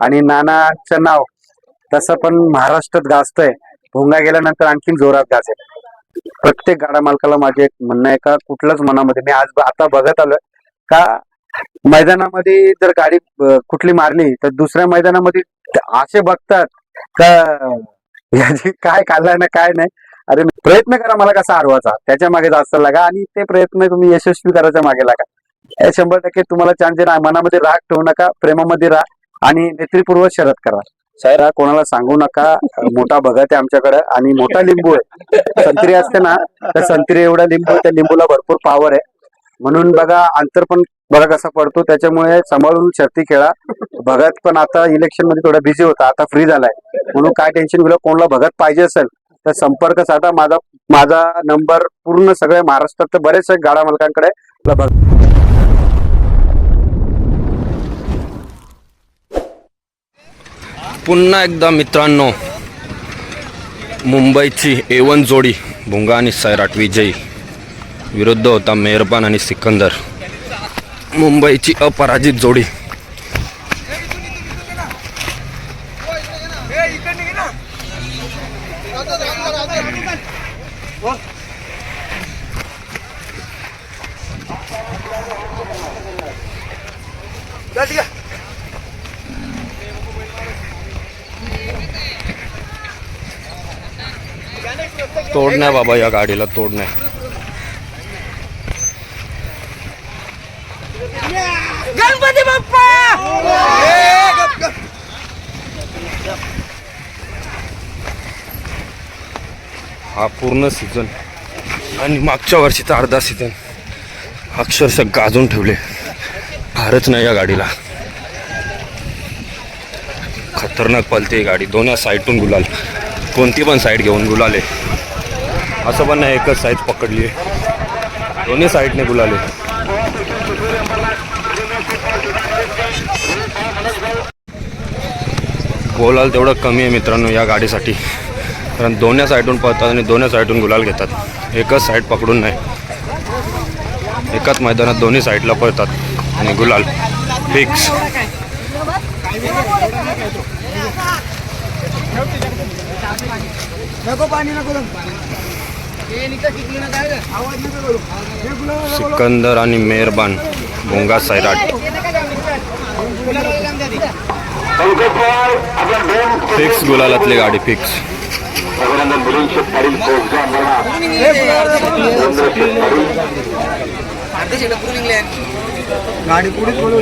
आणि नानाचं नाव तसं पण महाराष्ट्रात गाजतंय. भोंगा गेल्यानंतर आणखीन जोरात गाजेल. प्रत्येक गाडा मालकाला माझे एक म्हणणं आहे का कुठलंच मनामध्ये मी आज आता बघत आलोय का मैदानामध्ये जर गाडी कुठली मारली तर दुसऱ्या मैदानामध्ये असे बघतात का याची काय काढलाय ना काय नाही. अरे प्रयत्न करा मला कसा हरवाचा त्याच्यामागे जास्त लागा आणि ते प्रयत्न तुम्ही यशस्वी करायच्या मागे लागा. शंभर टक्के तुम्हाला चान्स मनामध्ये राग ठेवू नका प्रेमामध्ये राग आणि नेत्रीपूर्वक शरद करा साहेब कोणाला सांगू नका. मोठा भगत आहे आमच्याकडे आणि मोठा लिंबू आहे. संत्री असते ना तर संत्री एवढा लिंबू आहे, त्या लिंबूला भरपूर पॉवर आहे. म्हणून बघा अंतर पण बघा कसा पडतो. त्याच्यामुळे सांभाळून शर्ती खेळा. भगत पण आता इलेक्शनमध्ये थोडा बिझी होता आता फ्री झालाय. म्हणून काय टेन्शन गेलं कोणाला भगत पाहिजे असेल तर संपर्क साधा. माझा माझा नंबर पूर्ण सगळ्या महाराष्ट्रात तर बरेच गाडा मालकांकडे आपला भगत पुन्हा एकदा मित्रांनो मुंबईची एवन जोडी भुंगा आणि सैराट विजयी. विरुद्ध होता मेहरबान आणि सिकंदर. मुंबईची अपराजित जोडी. तोडण्या बाबा या गाडीला तोडण्या गणपती बाप्पा! हा पूर्ण सीझन. आणि मागच्या वर्षीचा अर्धा सीझन. अक्षरशः गाजून ठेवले. फारच नाही या गाडीला. खतरनाक पलते ही गाडी. दोन्ही साईडून गुलाल. कोणती पण साईड घेऊन गुलाले असं पण नाही एकच साईज पकडली आहे. दोन्ही साईडने गुलाले बोलाल तेवढं कमी आहे मित्रांनो या गाडीसाठी. कारण दोन्ही साईडून पळतात आणि दोन्ही साईडून गुलाल घेतात. एकच साईड पकडून नाही. एकाच मैदानात दोन्ही साईडला पळतात आणि गुलाल. फिक्स. नको पाणी नको सिकंदर आणि मेहरबान भोंगा सैराट. फिक्स गुलालातली गाडी फिक्स गाडी पुढे पळू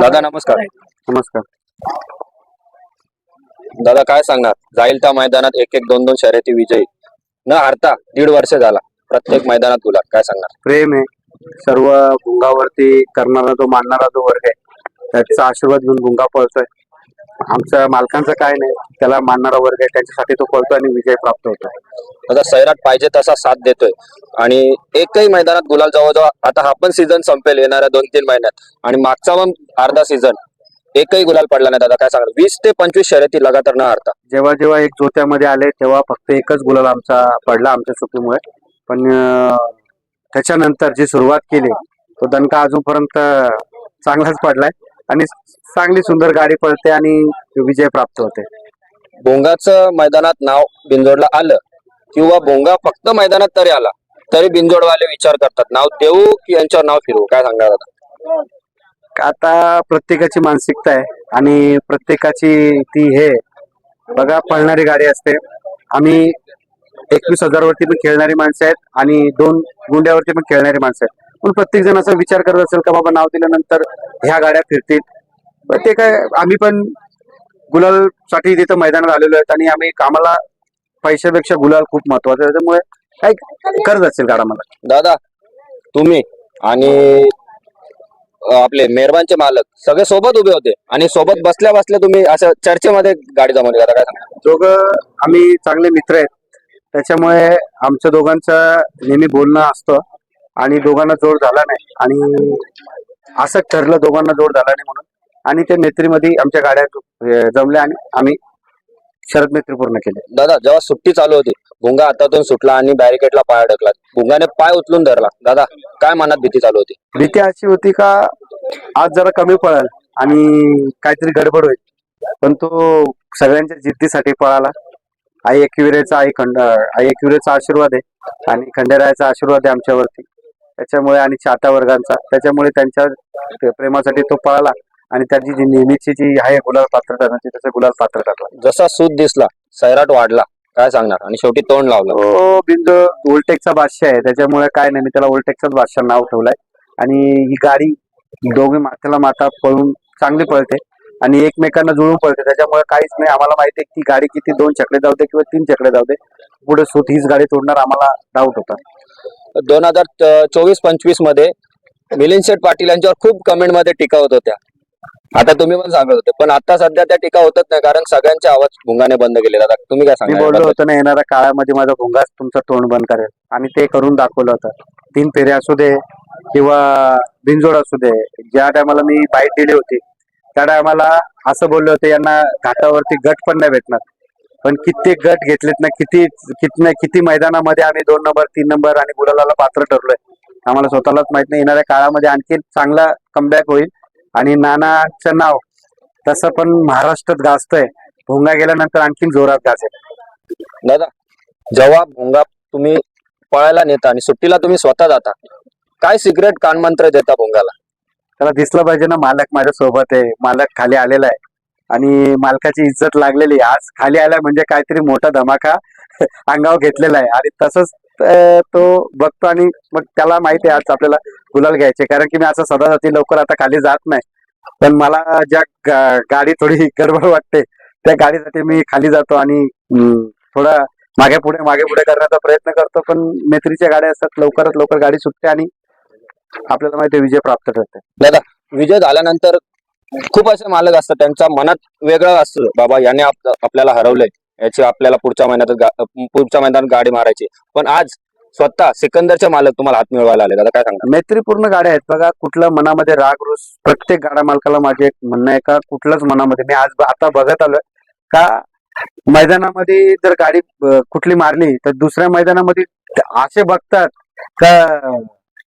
दादा नमस्कार. नमस्कार. दादा काय सांगणार? जाईल त्या मैदानात एक एक दोन दोन शर्यती विजयी. न हारता दीड वर्ष झाला. प्रत्येक मैदानात गुलाल काय सांगणार? प्रेम आहे. सर्व गुंगावरती करणारा जो मानणारा जो वर्ग आहे त्याचा आशीर्वाद घेऊन गुंगा पळतोय. आमच्या मालकांचं काय नाही त्याला मानणारा वर्ग आहे त्याच्यासाठी तो पळतोय आणि विजय प्राप्त होतोय. दादा सैराट पाहिजे तसा साथ देतोय. आणि एकही मैदानात गुलाल जवळजवळ आता हा पण सीझन संपेल येणाऱ्या दोन तीन महिन्यात. आणि मागचा पण अर्धा सीझन एकही गुलाल पडला नाही दादा. काय सांगणार वीस ते पंचवीस शर्यती लगातार न हारता. जेव्हा जेव्हा एक जोत्यामध्ये आले तेव्हा फक्त एकच गुलाल आमचा पडला आमच्या चुकीमुळे पण त्याच्यानंतर जी सुरुवात केली तो दणका अजूनपर्यंत चांगलाच पडलाय. आणि चांगली सुंदर गाडी पळते आणि विजय प्राप्त होते. भोंगाचं मैदानात नाव बिंजोडला आलं किंवा भोंगा फक्त मैदानात तरी आला तरी बिंजोडवाले विचार करतात. नाव देऊ की यांच्यावर नाव फिरवू? काय सांगणार दादा आता प्रत्येकाची मानसिकता आहे आणि प्रत्येकाची ती हे बघा पळणारी गाडी असते. आम्ही एकवीस हजार वरती पण खेळणारी माणसं आहेत आणि दोन गुंड्यावरती पण खेळणारी माणसं आहेत. पण प्रत्येक जण असा विचार करत असेल का बाबा नाव दिल्यानंतर ह्या गाड्या फिरतील? ते काय आम्ही पण गुलाल साठी तिथं मैदानात आलेलो आहेत आणि आम्ही कामाला पैशापेक्षा गुलाल खूप महत्वाचं आहे. त्याच्यामुळे काय करत असेल गाडा मला? दादा तुम्ही आणि आपले मेहरबानचे मालक सगळे सोबत उभे होते आणि सोबत बसल्या बसल्या तुम्ही असं चर्चेमध्ये गाडी जमवली. दादा काय दोघं आम्ही चांगले मित्र आहेत. त्याच्यामुळे आमच्या दोघांचं नेहमी बोलणं असतं. आणि दोघांना जोड झाला नाही. आणि असं ठरलं दोघांना जोड झाला नाही म्हणून. आणि ते मैत्रीमध्ये आमच्या गाड्या जमल्या आणि आम्ही शरद मैत्री पूर्ण केले. दादा जेव्हा सुट्टी चालू होती भुंगा हातातून सुटला आणि बॅरिकेडला पाय अडकला. भुंगाने पाय उचलून धरला. दादा काय मनात भीती चालू होती? भीती अशी होती का आज जरा कमी पळाल आणि काहीतरी गडबड होईल. पण तो सगळ्यांच्या जिद्दीसाठी पळाला. आई एकविरेचा आई खंड आई एकविरेचा आशीर्वाद आहे आणि खंडेरायाचा आशीर्वाद आहे आमच्यावरती. त्याच्यामुळे आणि चाहता वर्गांचा. त्याच्यामुळे त्यांच्या प्रेमासाठी तो पळाला. आणि त्याची जी नेहमीची जी आहे गुलाल पात्र ठरण्याची त्याचं गुलाल पात्र ठरला जसा सूद दिसला सैराट वाढला. काय सांगणार? आणि शेवटी तोंड लावलं. तो बिंद ओल्टेकचा बादशाह आहे. त्याच्यामुळे काय नाही मी त्याला ओल्टेकचाच बादशाह नाव ठेवलंय. आणि ही गाडी दोघे माथ्याला माथा पळून चांगली पळते. आणि एकमेकांना जुळून पळते. त्याच्यामुळे काहीच नाही. आम्हाला माहिती आहे की गाडी किती दोन चकडे जाऊ दे किंवा तीन चकडे जाऊ दे. पुढे सुत हीच गाडी तोडणार आम्हाला डाऊट होता. दोन हजार चोवीस पंचवीसमध्ये मिलिंद शेठ पाटील यांच्यावर खूप कमेंटमध्ये टीका होत होत्या. आता तुम्ही पण सांगत होते पण आता सध्या त्या टीका होतच नाही कारण सगळ्यांचे आवाज भुंगाने बंद केले दादा तुम्ही काय सांगा बोललो होतो ना येणाऱ्या काळामध्ये माझा भोंगाच तुमचं तोंड बंद करेल. आणि ते करून दाखवलं होतं. तीन फेरे असू दे किंवा बिनजोड असू दे ज्या टायमाला मी बाईट दिली होती त्या टायमाला असं बोलले होते यांना घाटावरती गट पण नाही भेटणार. पण कित्येक गट घेतलेत ना किती किती किती मैदानामध्ये आम्ही दोन नंबर तीन नंबर आणि गुलालाला पात्र ठरलोय. आम्हाला स्वतःलाच माहीत नाही. येणाऱ्या काळामध्ये आणखी चांगला कमबॅक होईल. आणि नानाचं नाव तसं पण महाराष्ट्रात गाजतंय. भोंगा गेल्यानंतर आणखीन जोरात गाजेल. दादा जेव्हा भुंगा तुम्ही पळायला नेता आणि सुट्टीला तुम्ही स्वतः जाता काय सिक्रेट कानमंत्र देता भुंगाला? त्याला दिसलं पाहिजे ना मालक माझ्या सोबत आहे. मालक खाली आलेला आहे. आणि मालकाची इज्जत लागलेली आहे. आज खाली आला म्हणजे काहीतरी मोठा धमाका अंगावर घेतलेला आहे. आणि तसंच तो बघतो आणि मग त्याला माहिती आहे आज आपल्याला गुलाल घ्यायचे. कारण की मी असं सदासाठी लवकर आता खाली जात नाही. पण मला ज्या गा- गाडी थोडी गडबड वाटते त्या गाडीसाठी मी खाली जातो आणि थोडा मागे पुढे मागे पुढे करण्याचा प्रयत्न करतो. पण मैत्रीच्या गाड्या असतात लवकरात लवकर गाडी सुटते आणि आपल्याला माहिती आहे विजय प्राप्त ठरते विजय झाल्यानंतर खूप असे मालक असतात त्यांच्या मनात वेगळं असतं बाबा याने आपल्याला हरवलंय याची आपल्याला पुढच्या महिन्यात पुढच्या मैदानात गाडी मारायची. पण आज स्वतः सिकंदरचे मालक तुम्हाला हात मिळवायला आले दादा काय सांगणार? मैत्रीपूर्ण गाड्या आहेत बघा कुठलं मनामध्ये राग रोष प्रत्येक गाड्या मालकाला माझे एक म्हणणं आहे का कुठलंच मनामध्ये मी आज आता बघत आलोय का मैदानामध्ये जर गाडी कुठली मारली तर दुसऱ्या मैदानामध्ये असे बघतात का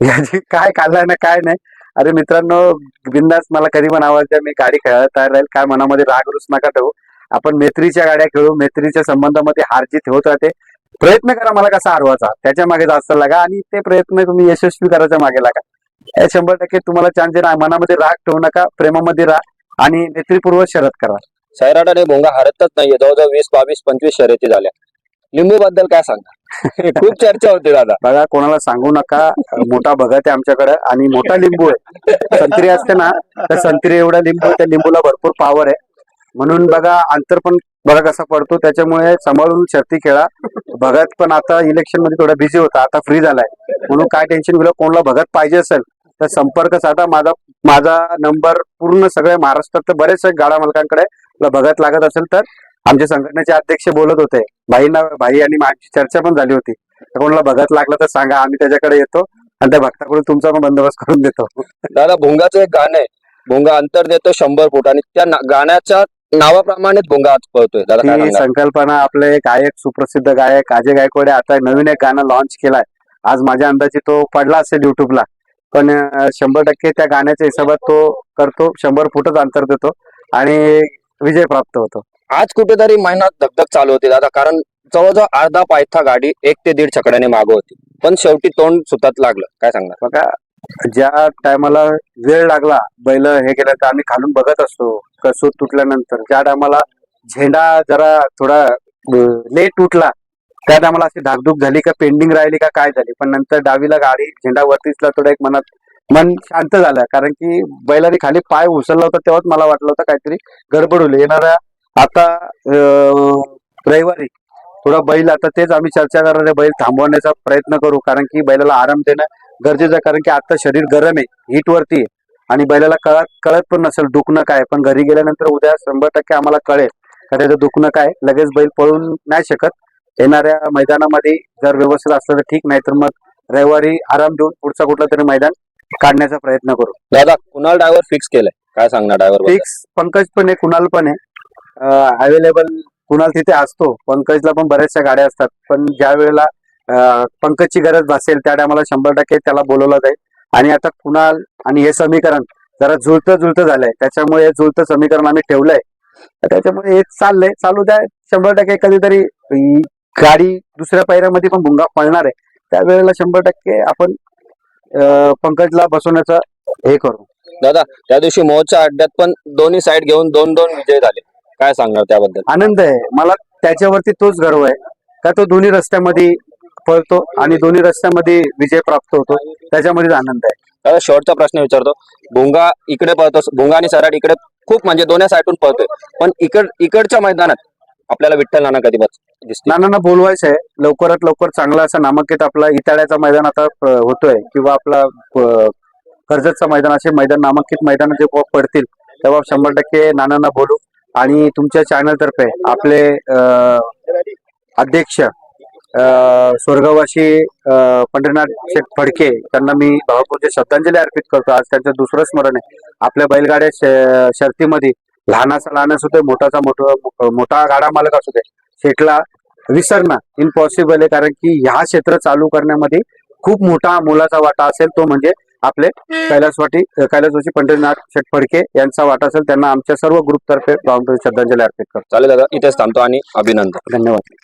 याची काय काढलाय ना काय नाही. अरे मित्रांनो बिंदास मला कधी पण आवाज द्या मी गाडी खेळायला तयार राहील. काय मनामध्ये राग रुस नका ठेवू. आपण मैत्रीच्या गाड्या खेळू मैत्रीच्या संबंधामध्ये हारजीत होत राहते. प्रयत्न करा मला कसा हरवायचा. त्याच्यामागे जास्त लागा आणि ते प्रयत्न तुम्ही यशस्वी करायच्या मागे लागा. हे शंभर टक्के तुम्हाला चान्स मनामध्ये राग ठेवू नका प्रेमामध्ये राहा आणि मैत्रीपूर्वक शरद करा. सैराटाने भोंगा हरतच नाहीये. जवळजवळ वीस बावीस पंचवीस शर्यती झाल्या. लिंबू बद्दल काय सांगा खूप चर्चा होती दादा. बघा कोणाला सांगू नका. मोठा भगत आहे आमच्याकडे आणि मोठा लिंबू आहे. संत्री असते ना तर संत्री एवढा लिंबू आहे, त्या लिंबूला भरपूर पॉवर आहे. म्हणून बघा अंतर पण बघा कसा पडतो. त्याच्यामुळे सांभाळून शर्ती खेळा. भगत पण आता इलेक्शनमध्ये थोडा बिझी होता आता फ्री झालाय. म्हणून काय टेन्शन गेलं कोणाला भगत पाहिजे असेल तर संपर्क साधा. माझा माझा नंबर पूर्ण सगळ्या महाराष्ट्रात तर बरेच गाडा मालकांकडे भगत लागत असेल तर आमचे संघटनेचे अध्यक्ष बोलत होते. भाईंना भाई आणि माझी चर्चा पण झाली होती. तर कोणाला भगत लागलं तर सांगा आम्ही त्याच्याकडे येतो आणि त्या भक्ताकडून तुमचा पण बंदोबस्त करून देतो. दादा भोंगाचं एक गाणं आहे. भोंगा अंतर देतो शंभर फूट आणि त्या गाण्याच्या नावाप्रमाणेच भोंगा आज पळतोय. दादा संकल्पना आपले गायक सुप्रसिद्ध गायक अजय गायकवाडे आता नवीन एक गाणं लॉन्च केलाय. आज माझ्या अंदाजे तो पडला असेल युट्यूबला पण शंभर टक्के त्या गाण्याच्या हिशोबात तो करतो शंभर फुटच अंतर देतो आणि विजय प्राप्त होतो. आज कुठेतरी महिन्यात धगधग चालू होती दादा कारण जवळजवळ अर्धा पायथा गाडी एक ते दीड छकड्याने मागं होती. पण शेवटी तोंड सुतात लागलं. काय सांगणार? बघा ज्या टायमाला वेळ लागला बैल हे केलं तर आम्ही खालून बघत असतो. कसो तुटल्यानंतर ज्या टायमाला झेंडा जरा थोडा लेट तुटला त्या टायमाला अशी धाकधूक झाली का पेंडिंग राहिली का काय झाली? पण नंतर डावीला गाडी झेंडा वरतीचला थोडं एक मनात मन शांत झालं. कारण की बैलाने खाली पाय उचलला होता तेव्हाच मला वाटलं होतं काहीतरी गडबड होईल. येणाऱ्या आता रविवारी थोडा बैल आता तेच आम्ही चर्चा करणार आहे बैल थांबवण्याचा प्रयत्न करू. कारण की बैलाला आराम देणं गरजेचं आहे कारण की आता शरीर गरम आहे हीट वरती आहे. आणि बैलाला कळत कळत पण नसेल दुखणं काय पण घरी गेल्यानंतर उद्या शंभर टक्के आम्हाला कळेल का त्याचं दुखणं काय लगेच बैल पळून नाही शकत. येणाऱ्या मैदानामध्ये जर व्यवस्थित असलं तर ठीक नाही तर मग रविवारी आराम देऊन पुढचा कुठला तरी मैदान काढण्याचा प्रयत्न करू. दादा कुणाल ड्रायव्हर फिक्स केलंय? काय सांगणार ड्रायव्हर फिक्स पंकज पण आहे कुणाल पण आहे. अवेलेबल कुणाल तिथे असतो. पंकजला पण बऱ्याचशा गाड्या असतात. पण ज्या वेळेला पंकजची गरज भासेल त्या टायमाला शंभर टक्के त्याला बोलवलं जाईल. आणि आता कुणाल आणि हे समीकरण जरा जुळतं जुळतं झालंय. त्याच्यामुळे हे जुळतं समीकरण आम्ही ठेवलंय. तर त्याच्यामुळे हे चाललंय. चालू द्या. शंभर टक्के कधीतरी गाडी दुसऱ्या पायऱ्यामध्ये पण भुंगा पळणार आहे. त्यावेळेला शंभर टक्के आपण पंकजला बसवण्याचं हे करू. दादा त्या दिवशी मोहच्या अड्ड्यात पण दोन्ही साईड घेऊन दोन दोन विजय झाले. काय सांगणार त्याबद्दल? आनंद आहे. मला त्याच्यावरती तोच गर्व आहे. का तो दोन्ही रस्त्यामध्ये पळतो आणि दोन्ही रस्त्यामध्ये विजय प्राप्त होतो. त्याच्यामध्येच आनंद आहे. दादा शेवटचा प्रश्न विचारतो. भुंगा इकडे पळतो भुंगा आणि सराट इकडे खूप म्हणजे दोन्ही साईडून पळतोय. पण इकड इकडच्या मैदानात आपल्याला विठ्ठल नाना कधी बस दिसते नानांना बोलवायचं आहे. लवकरात लवकर चांगला असा नामांकित आपला इटाळ्याचा मैदान आता होतोय. किंवा आपला कर्जतचं मैदान असे मैदान नामांकित मैदान जे प- पडतील तेव्हा शंभर टक्के नानांना बोलू. आणि तुमच्या चॅनल तर्फे आपले अध्यक्ष स्वर्गवासी पंढरीनाथ शेठ फडके त्यांना मी भावपूरची श्रद्धांजली अर्पित करतो. आज त्यांचं दुसरं स्मरण आहे. आपल्या बैलगाड्या शर्तीमध्ये लहानाचा लहान असू दे मोठाचा मोठा मोठा गाडा मालक असू दे शेठला विसरणं इम्पॉसिबल आहे. कारण की ह्या क्षेत्र चालू करण्यामध्ये खूप मोठा मोलाचा वाटा असेल. तो म्हणजे आपले कैलासवाटी कैलासवासी पंढरीनाथ शेठ फडके यांचा वाटा असेल त्यांना आमच्या सर्व ग्रुप तर्फे भावपूरची श्रद्धांजली अर्पित करतो. चालेल दादा इथेच थांबतो आणि अभिनंदन. धन्यवाद.